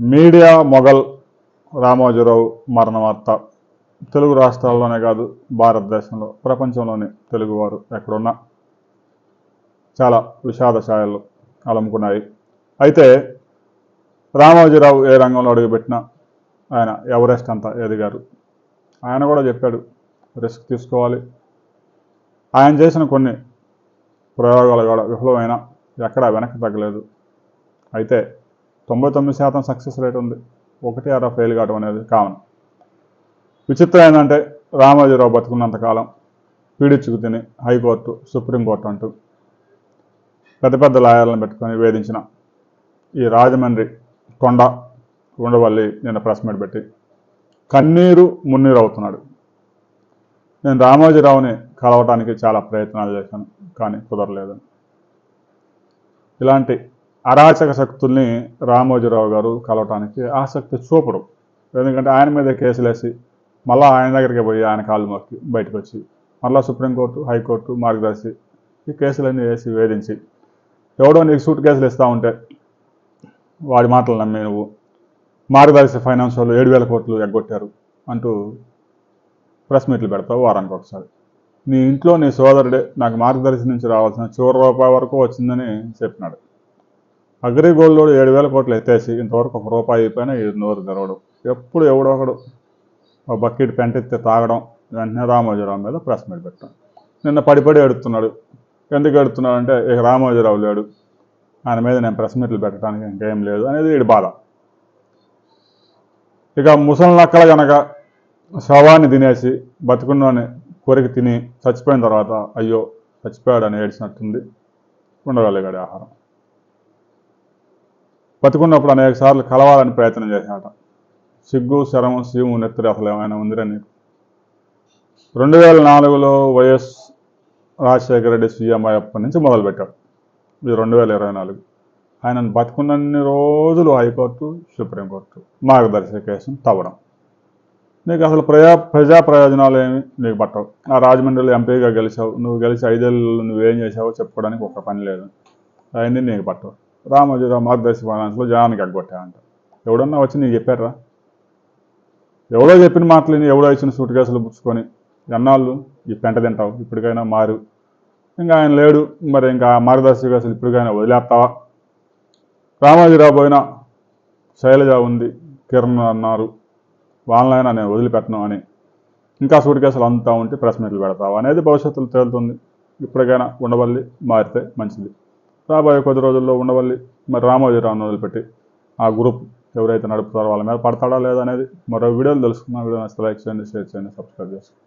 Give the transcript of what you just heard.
Media mogul Ramoji Rao మరణ వార్త తెలుగు రాష్ట్రాల్లోనే కాదు భారతదేశంలో ప్రపంచంలోని తెలుగువారు ఎక్కడున్నా. చాలా విషాద ఛాయలు అలముకున్నాయి. అయితే రామోజీరావు ఏ రంగంలో అడుగుపెట్టినా ఆయన ఎవరెస్ట్ అంతా ఎదిగారు. ఆయన కూడా చెప్పాడు రిస్క్ తీసుకోవాలి. ఆయన చేసిన కొన్ని ప్రయోగాలు కూడా విఫలమైన ఎక్కడా వెనక్కి తగ్గలేదు. అయితే తొంభై తొమ్మిది శాతం సక్సెస్ రేట్ ఉంది. ఒకటి అర ఫెయిల్ కావడం అనేది కామన్ విచిత్రం ఏంటంటే రామోజీరావు బతుకున్నంతకాలం పీడించుకు తిని హైకోర్టు సుప్రీంకోర్టు అంటూ పెద్ద పెద్ద లాయర్లను పెట్టుకొని వేధించిన ఈ రాజమండ్రి కొండ ఉండవల్లి నిన్న ప్రెస్ మీట్ పెట్టి కన్నీరు మున్నీరు అవుతున్నాడు. నేను రామోజీరావుని కలవటానికి చాలా ప్రయత్నాలు చేశాను కానీ కుదరలేదు. ఇలాంటి అరాచక శక్తుల్ని రామోజీరావు గారు కలవటానికి ఆసక్తి చూపడం. ఎందుకంటే ఆయన మీద కేసులు వేసి మళ్ళీ ఆయన దగ్గరికి పోయి ఆయన కాళ్ళు మొక్కి బయటకు వచ్చి మళ్ళీ సుప్రీంకోర్టు హైకోర్టు మార్గదర్శి ఈ కేసులన్నీ వేసి వేధించి ఎవడో నీకు సూట్ కేసులు ఇస్తూ ఉంటే వాడి మాటలు నమ్మి నువ్వు మార్గదర్శి ఫైనాన్స్ వాళ్ళు ఏడు వేల కోట్లు ఎగ్గొట్టారు అంటూ ప్రెస్ మీట్లు పెడతావు వారానికి ఒకసారి. నీ ఇంట్లో నీ సోదరుడే నాకు మార్గదర్శి నుంచి రావాల్సిన చివరి రూపాయి వరకు వచ్చిందని చెప్పినాడు. అగ్రి గోల్డ్ లోడ్ ఏడు వేల కోట్లు ఎత్తేసి ఇంతవరకు ఒక రూపాయి అయిపోయినా ఈ నోరు తెరవడం. ఎప్పుడు ఎవడో ఒకడు ఒక బకెట్ పెంటెత్తి తాగడం వెంటనే రామోజీరావు మీద ప్రెస్ మీట్ పెట్టడం. నిన్న పడిపడి ఎడుతున్నాడు ఎందుకు ఎడుతున్నాడు అంటే ఇక రామోజీరావు లేడు. ఆయన మీద నేను ప్రెస్ మీట్లు పెట్టడానికి ఇంకేం లేదు అనేది వీడి బాధ. ఇక ముసలి నక్కల గనక శవాన్ని తినేసి బతుకున్నోని కొరికి తిని చచ్చిపోయిన తర్వాత అయ్యో చచ్చిపోయాడని ఏడ్చినట్టుంది. ఉండగలిగాడు ఆహారం. బతుకున్నప్పుడు అనేక సార్లు కలవాలని ప్రయత్నం చేశాట సిగ్గు శరము శివు నెత్తురు అసలు ఏమైనా ఉందిరా నీకు? రెండు వేల నాలుగులో వైఎస్ రాజశేఖర రెడ్డి సీఎం అయ్యప్పటి నుంచి మొదలుపెట్టాడు. ఇది రెండు వేల ఇరవై నాలుగు ఆయన బతుకున్నన్ని రోజులు హైకోర్టు సుప్రీంకోర్టు మార్గదర్శక కేసును తవ్వడం. నీకు అసలు ప్రజా ప్రజా ప్రయోజనాలు ఏమి నీకు పట్టవు. ఆ రాజమండ్రిలో ఎంపీగా గెలిచావు. నువ్వు గెలిచి ఐదేళ్ళు నువ్వేం చేసావో చెప్పుకోవడానికి ఒక పని లేదు. అవన్నీ నీకు పట్టవు. రామోజీరావు మార్గదర్శి ఫైనాన్స్లో జనానికి ఎగ్గొట్టాయంట ఎవడన్నా వచ్చి నీకు చెప్పారా ఎవడో చెప్పిన మాటలు విని ఎవడో ఇచ్చిన సూట్ కేసులు పుచ్చుకొని ఎన్నాళ్ళు ఈ పెంట తింటావు? ఇప్పటికైనా మారు. ఇంకా ఆయన లేడు. మరి ఇంకా మార్గదర్శి కేసులు ఇప్పటికైనా వదిలేస్తావా? రామోజీరావు పోయినా శైలజ ఉంది కిరణ్ అన్నారు. వాళ్ళనైనా నేను వదిలిపెట్టను అని. ఇంకా సూట్ కేసులు అంతా ఉంటే ప్రెస్ మీట్లు పెడతావు? అనేది భవిష్యత్తులో తేలుతుంది. ఇప్పటికైనా ఉండవల్లి మారితే మంచిది. రాబోయే కొద్ది రోజుల్లో ఉండవల్లి మరి రామోజీరావును వదిలిపెట్టి ఆ గ్రూప్ ఎవరైతే నడుపుతారో వాళ్ళ మీద పడతాడా లేదనేది మరో వీడియోలు తెలుసుకున్న వీడియో నచ్చితే లైక్ చేయండి షేర్ చేయండి సబ్స్క్రైబ్ చేసుకోండి.